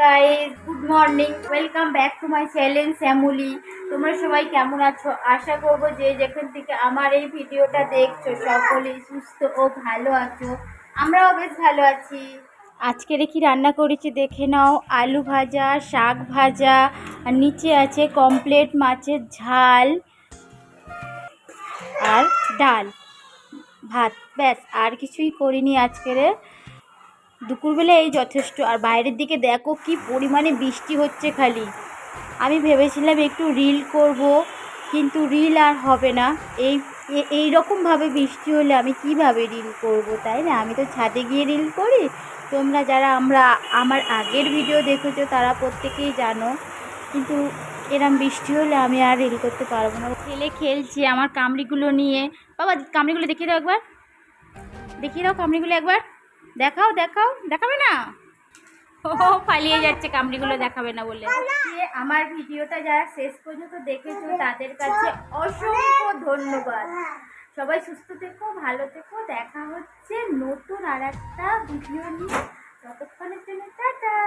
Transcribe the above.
Guys good morning welcome back to my channel Shyamuli তোমরা সবাই কেমন আছো? আশা করব যে যেখান থেকে আমার এই ভিডিওটা দেখছ, সকলেই সুস্থ ও ভালো আছো। আমরাও বেশ ভালো আছি। আজকে দেখি রান্না করেছি, দেখে নাও, আলু ভাজা, শাক ভাজা, আর নিচে আছে কমপ্লেট মাছের ঝাল আর ডাল। ভাত, ব্যাস, আর কিছুই করিনি আজকেরে দুপুরবেলা এই যথেষ্ট। আর বাইরের দিকে দেখো কি পরিমাণে বৃষ্টি হচ্ছে খালি। আমি ভেবেছিলাম একটু রিল করব, কিন্তু রিল আর হবে না। এই এই রকমভাবে বৃষ্টি হলে আমি কীভাবে রিল করব, তাই না? আমি তো ছাদে গিয়ে রিল করি। তোমরা যারা আমরা, আমার আগের ভিডিও দেখেছ তারা প্রত্যেকেই জানো। কিন্তু এরম বৃষ্টি হলে আমি আর রিল করতে পারব না। ছেলে খেলছে, আমার কামড়িগুলো নিয়ে। বাবা, কামড়িগুলো দেখিয়ে দাও একবার। দেখিয়ে দাও কামড়িগুলো একবার। দেখাও দেখাও, দেখাবে না? ও, পালিয়ে যাচ্ছে, কামড়িগুলো দেখাবে না বলে। আমার ভিডিওটা যারা শেষ পর্যন্ত দেখেছ, তাদের কাছে অসংখ্য ধন্যবাদ। সবাই সুস্থ থেকো, ভালো থেকো, দেখা হচ্ছে নতুন আর একটা ভিডিও নিয়ে। ততক্ষণের জন্য টাটা।